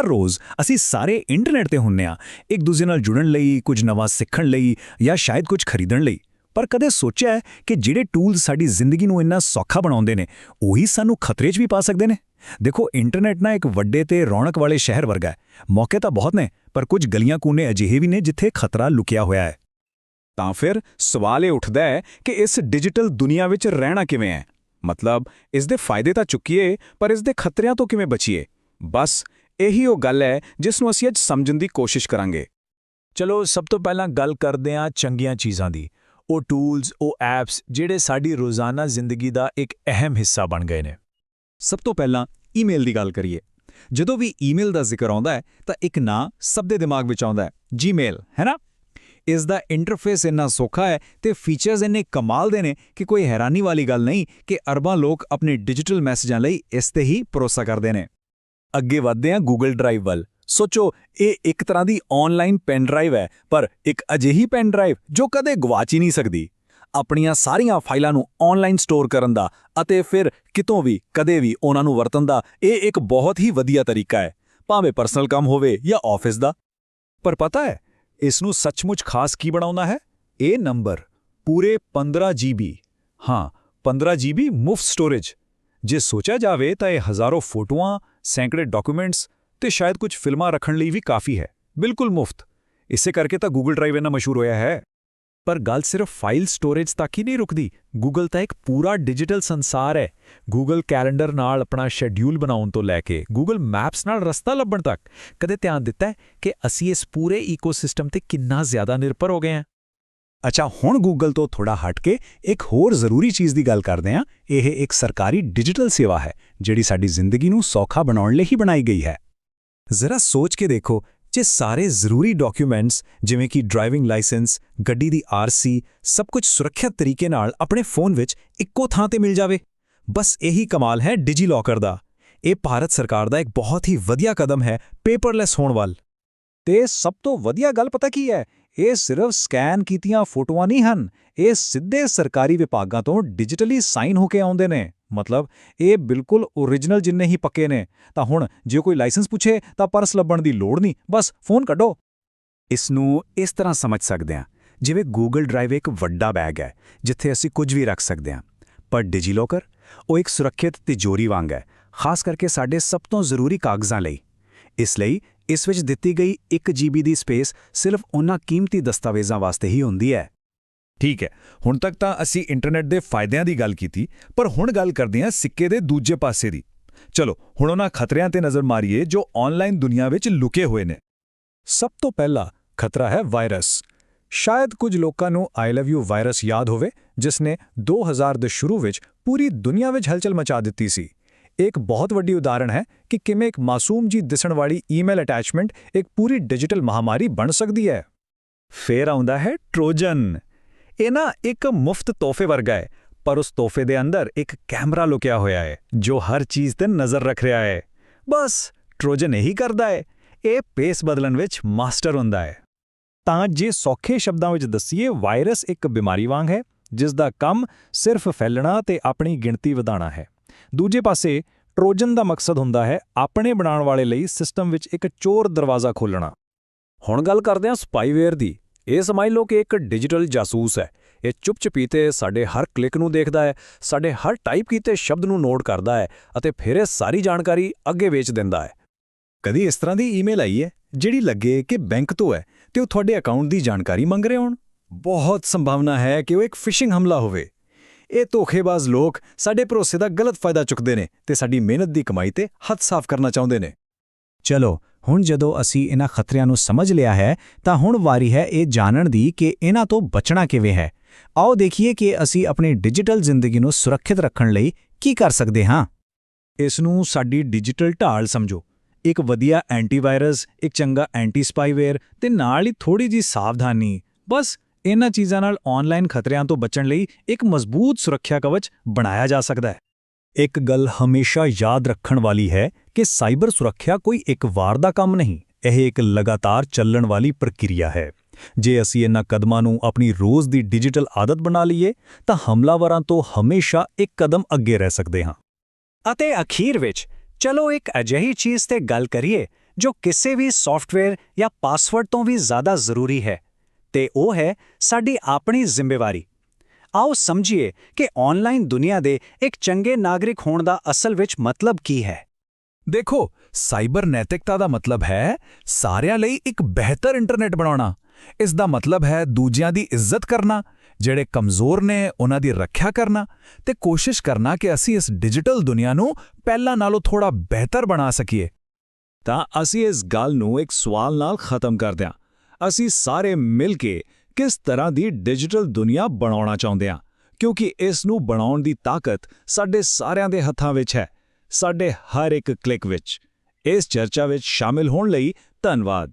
ਹਰ ਰੋਜ਼ ਅਸੀਂ ਸਾਰੇ ਇੰਟਰਨੈਟ ਤੇ ਹੁੰਨੇ ਆ, ਇੱਕ ਦੂਜੇ ਨਾਲ ਜੁੜਨ ਲਈ, ਕੁਝ ਨਵਾਂ ਸਿੱਖਣ ਲਈ ਜਾਂ ਸ਼ਾਇਦ ਕੁਝ ਖਰੀਦਣ ਲਈ। ਪਰ ਕਦੇ ਸੋਚਿਆ ਹੈ ਕਿ ਜਿਹੜੇ ਟੂਲ ਸਾਡੀ ਜ਼ਿੰਦਗੀ ਨੂੰ ਇੰਨਾ ਸੌਖਾ ਬਣਾਉਂਦੇ ਨੇ, ਉਹੀ ਸਾਨੂੰ ਖਤਰੇ 'ਚ ਵੀ ਪਾ ਸਕਦੇ ਨੇ? ਦੇਖੋ ਇੰਟਰਨੈਟ ਨਾ ਇੱਕ ਵੱਡੇ ਤੇ ਰੌਣਕ ਵਾਲੇ ਸ਼ਹਿਰ ਵਰਗਾ ਹੈ। ਮੌਕੇ ਤਾਂ ਬਹੁਤ ਨੇ, ਪਰ ਕੁਝ ਗਲੀਆਂ ਕੂਨੇ ਅਜਿਹੇ ਵੀ ਨੇ ਜਿੱਥੇ ਖਤਰਾ ਲੁਕਿਆ ਹੋਇਆ ਹੈ। ਤਾਂ ਫਿਰ ਸਵਾਲ ਇਹ ਉੱਠਦਾ ਹੈ ਕਿ ਇਸ ਡਿਜੀਟਲ ਦੁਨੀਆ ਵਿੱਚ ਰਹਿਣਾ ਕਿਵੇਂ ਹੈ? ਮਤਲਬ, ਇਸ ਦੇ ਫਾਇਦੇ ਤਾਂ ਚੁੱਕੀਏ, ਪਰ ਇਸ ਦੇ ਖਤਰਿਆਂ ਤੋਂ ਕਿਵੇਂ ਬਚੀਏ? ਬਸ ਇਹੀ ਉਹ ਗੱਲ ਹੈ ਜਿਸ ਨੂੰ ਅਸੀਂ ਅੱਜ ਸਮਝਣ ਦੀ ਕੋਸ਼ਿਸ਼ ਕਰਾਂਗੇ। ਚਲੋ ਸਭ ਤੋਂ ਪਹਿਲਾਂ ਗੱਲ ਕਰਦੇ ਹਾਂ ਚੰਗੀਆਂ ਚੀਜ਼ਾਂ ਦੀ। ਉਹ ਟੂਲਸ ਉਹ ਐਪਸ ਜਿਹੜੇ ਸਾਡੀ ਰੋਜ਼ਾਨਾ ਜ਼ਿੰਦਗੀ ਦਾ ਇੱਕ ਅਹਿਮ ਹਿੱਸਾ ਬਣ ਗਏ ਨੇ। ਸਭ ਤੋਂ ਪਹਿਲਾਂ ਈਮੇਲ ਦੀ ਗੱਲ ਕਰੀਏ। ਜਦੋਂ ਵੀ ਈਮੇਲ ਦਾ ਜ਼ਿਕਰ ਆਉਂਦਾ ਹੈ ਤਾਂ ਇੱਕ ਨਾਂ ਸਭ ਦੇ ਦਿਮਾਗ ਵਿੱਚ ਆਉਂਦਾ ਹੈ ਜੀਮੇਲ ਹੈ ਨਾ? ਇਸ ਦਾ ਇੰਟਰਫੇਸ ਇੰਨਾ ਸੌਖਾ ਹੈ ਤੇ ਫੀਚਰਸ ਇੰਨੇ ਕਮਾਲ ਦੇ ਨੇ ਕਿ ਕੋਈ ਹੈਰਾਨੀ ਵਾਲੀ ਗੱਲ ਨਹੀਂ ਕਿ ਅਰਬਾਂ ਲੋਕ ਆਪਣੇ ਡਿਜੀਟਲ ਮੈਸੇਜਾਂ ਲਈ ਇਸ ਤੇ ਹੀ ਭਰੋਸਾ ਕਰਦੇ ਨੇ। ਅੱਗੇ ਵਧਦੇ ਹਾਂ ਗੂਗਲ ਡਰਾਈਵ ਵੱਲ। ਸੋਚੋ, ਇਹ ਇੱਕ ਤਰ੍ਹਾਂ ਦੀ ਆਨਲਾਈਨ ਪੈਨ ਡਰਾਈਵ ਹੈ, ਪਰ ਇੱਕ ਅਜਿਹੀ ਪੈਨ ਡਰਾਈਵ ਜੋ ਕਦੇ ਗਵਾਚ ਹੀ ਨਹੀਂ ਸਕਦੀ। ਆਪਣੀਆਂ ਸਾਰੀਆਂ ਫਾਈਲਾਂ ਨੂੰ ਆਨਲਾਈਨ ਸਟੋਰ ਕਰਨ ਦਾ ਅਤੇ ਫਿਰ ਕਿਤੋਂ ਵੀ, ਕਦੇ ਵੀ ਉਹਨਾਂ ਨੂੰ ਵਰਤਣ ਦਾ ਇਹ ਇੱਕ ਬਹੁਤ ਹੀ ਵਧੀਆ ਤਰੀਕਾ ਹੈ, ਭਾਵੇਂ ਪਰਸਨਲ ਕੰਮ ਹੋਵੇ ਜਾਂ ਆਫਿਸ ਦਾ। ਪਰ ਪਤਾ ਹੈ, ਇਸ ਨੂੰ ਸੱਚਮੁੱਚ ਖਾਸ ਕੀ ਬਣਾਉਂਦਾ ਹੈ? ਇਹ ਨੰਬਰ ਪੂਰੇ 15 GB ਹਾਂ 15 GB ਮੁਫਤ ਸਟੋਰੇਜ ਜੇ ਸੋਚਿਆ ਜਾਵੇ ਤਾਂ ਇਹ ਹਜ਼ਾਰੋਂ ਫੋਟੋਆਂ ਸੈਂਕੜੇ ਡਾਕੂਮੈਂਟਸ ਤੇ ਸ਼ਾਇਦ ਕੁਝ ਫਿਲਮਾਂ ਰੱਖਣ ਲਈ ਵੀ ਕਾਫੀ ਹੈ। ਬਿਲਕੁਲ ਮੁਫਤ। ਇਸੇ ਕਰਕੇ ਤਾਂ ਗੂਗਲ ਡਰਾਈਵ ਇੰਨਾ ਮਸ਼ਹੂਰ ਹੋਇਆ ਹੈ। ਪਰ ਗੱਲ ਸਿਰਫ ਫਾਈਲ ਸਟੋਰੇਜ ਤੱਕ ਹੀ ਨਹੀਂ ਰੁਕਦੀ। ਗੂਗਲ ਤਾਂ ਇੱਕ ਪੂਰਾ ਡਿਜੀਟਲ ਸੰਸਾਰ ਹੈ। ਗੂਗਲ ਕੈਲੰਡਰ ਨਾਲ ਆਪਣਾ ਸ਼ੈਡਿਊਲ ਬਣਾਉਣ ਤੋਂ ਲੈ ਕੇ ਗੂਗਲ ਮੈਪਸ ਨਾਲ ਰਸਤਾ ਲੱਭਣ ਤੱਕ। ਕਦੇ ਧਿਆਨ ਦਿੱਤਾ ਕਿ ਅਸੀਂ ਇਸ ਪੂਰੇ ਈਕੋਸਿਸਟਮ ਤੇ ਕਿੰਨਾ ਜ਼ਿਆਦਾ ਨਿਰਭਰ ਹੋ ਗਏ ਹਾਂ? ਅੱਛਾ, ਹੁਣ ਗੂਗਲ ਤੋਂ ਥੋੜਾ ਹਟ ਕੇ ਇੱਕ ਹੋਰ ਜ਼ਰੂਰੀ ਚੀਜ਼ ਦੀ ਗੱਲ ਕਰਦੇ ਹਾਂ। ਇਹ ਇੱਕ ਸਰਕਾਰੀ ਡਿਜੀਟਲ ਸੇਵਾ ਹੈ, ਜਿਹੜੀ ਸਾਡੀ ਜ਼ਿੰਦਗੀ ਨੂੰ ਸੌਖਾ ਬਣਾਉਣ ਲਈ ਹੀ ਬਣਾਈ ਗਈ ਹੈ। ਜ਼ਰਾ ਸੋਚ ਕੇ ਦੇਖੋ ਜੇ ਸਾਰੇ ਜ਼ਰੂਰੀ ਡਾਕੂਮੈਂਟਸ, ਜਿਵੇਂ ਕਿ ਡਰਾਈਵਿੰਗ ਲਾਇਸੈਂਸ, ਗੱਡੀ ਦੀ ਆਰਸੀ ਸਭ ਕੁਝ ਸੁਰੱਖਿਅਤ ਤਰੀਕੇ ਨਾਲ ਆਪਣੇ ਫੋਨ ਵਿੱਚ ਇੱਕੋ ਥਾਂ ਤੇ ਮਿਲ ਜਾਵੇ। ਬਸ ਇਹੀ ਕਮਾਲ ਹੈ ਡਿਜੀ ਲੋਕਰ ਦਾ। ਇਹ ਭਾਰਤ ਸਰਕਾਰ ਦਾ ਇੱਕ ਬਹੁਤ ਹੀ ਵਧੀਆ ਕਦਮ ਹੈ ਪੇਪਰਲੈਸ ਹੋਣ ਵੱਲ। ਤੇ ਸਭ ਤੋਂ ਵਧੀਆ ਗੱਲ ਪਤਾ ਕੀ ਹੈ? ਇਹ ਸਿਰਫ ਸਕੈਨ ਕੀਤੀਆਂ ਫੋਟੋਆਂ ਨਹੀਂ ਹਨ, ਇਹ ਸਿੱਧੇ ਸਰਕਾਰੀ ਵਿਭਾਗਾਂ ਤੋਂ ਡਿਜੀਟਲੀ ਸਾਈਨ ਹੋ ਕੇ ਆਉਂਦੇ ਨੇ। ਮਤਲਬ, ਇਹ ਬਿਲਕੁਲ ਓਰੀਜਨਲ ਜਿੰਨੇ ਹੀ ਪੱਕੇ ਨੇ। ਤਾਂ ਹੁਣ ਜੇ ਕੋਈ ਲਾਇਸੈਂਸ ਪੁੱਛੇ ਤਾਂ ਪਰਸ ਲੱਭਣ ਦੀ ਲੋੜ ਨਹੀਂ। ਬਸ, ਫੋਨ ਕੱਢੋ। ਇਸ ਨੂੰ ਇਸ ਤਰ੍ਹਾਂ ਸਮਝ ਸਕਦੇ ਹਾਂ, ਜਿਵੇਂ ਗੂਗਲ ਡਰਾਈਵ ਇੱਕ ਵੱਡਾ ਬੈਗ ਹੈ, ਜਿੱਥੇ ਅਸੀਂ ਕੁਝ ਵੀ ਰੱਖ ਸਕਦੇ ਹਾਂ। ਪਰ ਡਿਜੀਲੋਕਰ ਉਹ ਇੱਕ ਸੁਰੱਖਿਅਤ ਤਿਜੋਰੀ ਵਾਂਗ ਹੈ, ਖਾਸ ਕਰਕੇ ਸਾਡੇ ਸਭ ਤੋਂ ਜ਼ਰੂਰੀ ਕਾਗਜ਼ਾਂ ਲਈ। ਇਸ ਲਈ ਇਸ ਵਿੱਚ ਦਿੱਤੀ ਗਈ 1 GB ਦੀ ਸਪੇਸ ਸਿਰਫ ਉਹਨਾਂ ਕੀਮਤੀ ਦਸਤਾਵੇਜ਼ਾਂ ਵਾਸਤੇ ਹੀ ਹੁੰਦੀ ਹੈ। ਠੀਕ ਹੈ, ਹੁਣ ਤੱਕ ਤਾਂ ਅਸੀਂ ਇੰਟਰਨੈਟ ਦੇ ਫਾਇਦਿਆਂ ਦੀ ਗੱਲ ਕੀਤੀ, ਪਰ ਹੁਣ ਗੱਲ ਕਰਦੇ ਹਾਂ ਸਿੱਕੇ ਦੇ ਦੂਜੇ ਪਾਸੇ ਦੀ। ਚਲੋ, ਹੁਣ ਉਹਨਾਂ ਖਤਰਿਆਂ ਤੇ ਨਜ਼ਰ ਮਾਰੀਏ ਜੋ ਆਨਲਾਈਨ ਦੁਨੀਆ ਵਿੱਚ ਲੁਕੇ ਹੋਏ ਨੇ। ਸਭ ਤੋਂ ਪਹਿਲਾ ਖਤਰਾ ਹੈ ਵਾਇਰਸ। ਸ਼ਾਇਦ ਕੁਝ ਲੋਕਾਂ ਨੂੰ ਆਈ ਲਵ ਯੂ ਵਾਇਰਸ ਯਾਦ ਹੋਵੇ, ਜਿਸ ਨੇ 2000 ਦੇ ਸ਼ੁਰੂ ਵਿੱਚ ਪੂਰੀ ਦੁਨੀਆ ਵਿੱਚ ਹਲਚਲ ਮਚਾ ਦਿੱਤੀ ਸੀ। ਇੱਕ ਬਹੁਤ ਵੱਡੀ ਉਦਾਹਰਣ ਹੈ ਕਿ ਕਿਵੇਂ ਇੱਕ ਮਾਸੂਮ ਜੀ ਦਿਸਣ ਵਾਲੀ ਈਮੇਲ ਅਟੈਚਮੈਂਟ ਇੱਕ ਪੂਰੀ ਡਿਜੀਟਲ ਮਹਾਮਾਰੀ ਬਣ ਸਕਦੀ ਹੈ ਫੇਰ ਆਉਂਦਾ ਹੈ ਟ੍ਰੋਜਨ ਇਹ ਨਾ ਇੱਕ ਮੁਫਤ ਤੋਹਫੇ ਵਰਗਾ ਹੈ ਪਰ ਉਸ ਤੋਹਫੇ ਦੇ ਅੰਦਰ ਇੱਕ ਕੈਮਰਾ ਲੁਕਿਆ ਹੋਇਆ ਹੈ ਜੋ ਹਰ ਚੀਜ਼ ਤੇ ਨਜ਼ਰ ਰੱਖ ਰਿਹਾ ਹੈ ਬਸ ਟ੍ਰੋਜਨ ਇਹੀ ਕਰਦਾ ਹੈ ਇਹ ਪੇਸ ਬਦਲਣ ਵਿੱਚ ਮਾਸਟਰ ਹੁੰਦਾ ਹੈ ਤਾਂ ਜੇ ਸੌਖੇ ਸ਼ਬਦਾਂ ਵਿੱਚ ਦੱਸੀਏ ਵਾਇਰਸ ਇੱਕ ਬਿਮਾਰੀ ਵਾਂਗ ਹੈ ਜਿਸ ਦਾ ਕੰਮ ਸਿਰਫ ਫੈਲਣਾ ਤੇ ਆਪਣੀ ਗਿਣਤੀ ਵਧਾਉਣਾ ਹੈ ਦੂਜੇ ਪਾਸੇ, ਟ੍ਰੋਜਨ ਦਾ ਮਕਸਦ ਹੁੰਦਾ ਹੈ ਆਪਣੇ ਬਣਾਉਣ ਵਾਲੇ ਲਈ ਸਿਸਟਮ ਵਿੱਚ ਇੱਕ ਚੋਰ ਦਰਵਾਜ਼ਾ ਖੋਲਣਾ ਹੁਣ ਗੱਲ ਕਰਦੇ ਹਾਂ ਸਪਾਈਵੇਅਰ ਦੀ। ਇਹ ਸਮਝ ਲਓ ਕਿ ਇੱਕ ਡਿਜੀਟਲ ਜਾਸੂਸ ਹੈ। ਇਹ ਚੁੱਪ-ਚਪੀਤੇ ਸਾਡੇ ਹਰ ਕਲਿੱਕ ਨੂੰ ਦੇਖਦਾ ਹੈ, ਸਾਡੇ ਹਰ ਟਾਈਪ ਕੀਤੇ ਸ਼ਬਦ ਨੂੰ ਨੋਟ ਕਰਦਾ ਹੈ ਅਤੇ ਫਿਰ ਇਹ ਸਾਰੀ ਜਾਣਕਾਰੀ ਅੱਗੇ ਵੇਚ ਦਿੰਦਾ ਹੈ। ਕਦੀ ਇਸ ਤਰ੍ਹਾਂ ਦੀ ਈਮੇਲ ਆਈ ਹੈ ਜਿਹੜੀ ਲੱਗੇ ਕਿ ਬੈਂਕ ਤੋਂ ਹੈ ਤੇ ਉਹ ਤੁਹਾਡੇ ਅਕਾਊਂਟ ਦੀ ਜਾਣਕਾਰੀ ਮੰਗ ਰਹੇ ਹੋਣ? ਬਹੁਤ ਸੰਭਾਵਨਾ ਹੈ ਕਿ ਉਹ ਇੱਕ ਫਿਸ਼ਿੰਗ ਹਮਲਾ ਹੋਵੇ। ਇਹ ਧੋਖੇਬਾਜ਼ ਲੋਕ ਸਾਡੇ ਭਰੋਸੇ ਦਾ ਗਲਤ ਫਾਇਦਾ ਚੁੱਕਦੇ ਨੇ ਤੇ ਸਾਡੀ ਮਿਹਨਤ ਦੀ ਕਮਾਈ ਤੇ ਹੱਥ ਸਾਫ਼ ਕਰਨਾ ਚਾਹੁੰਦੇ ਨੇ। ਚਲੋ, ਹੁਣ ਜਦੋਂ ਅਸੀਂ ਇਹਨਾਂ ਖਤਰਿਆਂ ਨੂੰ ਸਮਝ ਲਿਆ ਹੈ, ਤਾਂ ਹੁਣ ਵਾਰੀ ਹੈ ਇਹ ਜਾਣਨ ਦੀ ਕਿ ਇਹਨਾਂ ਤੋਂ ਬਚਣਾ ਕਿਵੇਂ ਹੈ। ਆਓ ਦੇਖੀਏ ਕਿ ਅਸੀਂ ਆਪਣੀ ਡਿਜੀਟਲ ਜ਼ਿੰਦਗੀ ਨੂੰ ਸੁਰੱਖਿਅਤ ਰੱਖਣ ਲਈ ਕੀ ਕਰ ਸਕਦੇ ਹਾਂ। ਇਸ ਨੂੰ ਸਾਡੀ ਡਿਜੀਟਲ ਢਾਲ ਸਮਝੋ। ਇੱਕ ਵਧੀਆ ਐਂਟੀਵਾਇਰਸ, ਇੱਕ ਚੰਗਾ ਐਂਟੀ ਸਪਾਈਵੇਅਰ ਤੇ ਨਾਲ ਹੀ ਥੋੜੀ ਜੀ ਸਾਵਧਾਨੀ। ਬਸ ਇਹਨਾਂ ਚੀਜ਼ਾਂ ਨਾਲ ਆਨਲਾਈਨ ਖਤਰਿਆਂ ਤੋਂ ਬਚਣ ਲਈ ਇੱਕ ਮਜ਼ਬੂਤ ਸੁਰੱਖਿਆ ਕਵਚ ਬਣਾਇਆ ਜਾ ਸਕਦਾ ਹੈ। ਇੱਕ ਗੱਲ ਹਮੇਸ਼ਾ ਯਾਦ ਰੱਖਣ ਵਾਲੀ ਹੈ ਕਿ ਸਾਈਬਰ ਸੁਰੱਖਿਆ ਕੋਈ ਇੱਕ ਵਾਰ ਦਾ ਕੰਮ ਨਹੀਂ, ਇਹ ਇੱਕ ਲਗਾਤਾਰ ਚੱਲਣ ਵਾਲੀ ਪ੍ਰਕਿਰਿਆ ਹੈ। ਜੇ ਅਸੀਂ ਇਹਨਾਂ ਕਦਮਾਂ ਨੂੰ ਆਪਣੀ ਰੋਜ਼ ਦੀ ਡਿਜੀਟਲ ਆਦਤ ਬਣਾ ਲਈਏ, ਤਾਂ ਹਮਲਾਵਰਾਂ ਤੋਂ ਹਮੇਸ਼ਾ ਇੱਕ ਕਦਮ ਅੱਗੇ ਰਹਿ ਸਕਦੇ ਹਾਂ। ਅਤੇ ਅਖੀਰ ਵਿੱਚ, ਚਲੋ ਇੱਕ ਅਜਿਹੀ ਚੀਜ਼ ਤੇ ਗੱਲ ਕਰੀਏ ਜੋ ਕਿਸੇ ਵੀ ਸੌਫਟਵੇਅਰ ਜਾਂ ਪਾਸਵਰਡ ਤੋਂ ਵੀ ਜ਼ਿਆਦਾ ਜ਼ਰੂਰੀ ਹੈ ਤੇ ਉਹ ਹੈ ਸਾਡੀ ਆਪਣੀ ਜ਼ਿੰਮੇਵਾਰੀ। ਆਓ ਸਮਝੀਏ ਕਿ ਆਨਲਾਈਨ ਦੁਨੀਆ ਦੇ ਇੱਕ ਚੰਗੇ ਨਾਗਰਿਕ ਹੋਣ ਦਾ ਅਸਲ ਵਿੱਚ ਮਤਲਬ ਕੀ ਹੈ। ਦੇਖੋ, ਸਾਈਬਰ ਨੈਤਿਕਤਾ ਦਾ ਮਤਲਬ ਹੈ ਸਾਰਿਆਂ ਲਈ ਇੱਕ ਬਿਹਤਰ ਇੰਟਰਨੈਟ ਬਣਾਉਣਾ। ਇਸ ਦਾ ਮਤਲਬ ਹੈ ਦੂਜਿਆਂ ਦੀ ਇੱਜ਼ਤ ਕਰਨਾ, ਜਿਹੜੇ ਕਮਜ਼ੋਰ ਨੇ ਉਹਨਾਂ ਦੀ ਰੱਖਿਆ ਕਰਨਾ ਤੇ ਕੋਸ਼ਿਸ਼ ਕਰਨਾ ਕਿ ਅਸੀਂ ਇਸ ਡਿਜੀਟਲ ਦੁਨੀਆ ਨੂੰ ਪਹਿਲਾਂ ਨਾਲੋਂ ਥੋੜਾ ਬਿਹਤਰ ਬਣਾ ਸਕੀਏ। ਤਾਂ ਅਸੀਂ ਇਸ ਗੱਲ ਨੂੰ ਇੱਕ ਸਵਾਲ ਨਾਲ ਖਤਮ ਕਰਦੇ ਹਾਂ। ਅਸੀਂ ਸਾਰੇ ਮਿਲ ਕੇ ਕਿਸ ਤਰ੍ਹਾਂ ਦੀ ਡਿਜੀਟਲ ਦੁਨੀਆ ਬਣਾਉਣਾ ਚਾਹੁੰਦੇ ਹਾਂ? ਕਿਉਂਕਿ ਇਸ ਨੂੰ ਬਣਾਉਣ ਦੀ ਤਾਕਤ ਸਾਡੇ ਸਾਰਿਆਂ ਦੇ ਹੱਥਾਂ ਵਿੱਚ ਹੈ, ਸਾਡੇ ਹਰ ਇੱਕ ਕਲਿੱਕ ਵਿੱਚ। ਇਸ ਚਰਚਾ ਵਿੱਚ ਸ਼ਾਮਿਲ ਹੋਣ ਲਈ ਧੰਨਵਾਦ।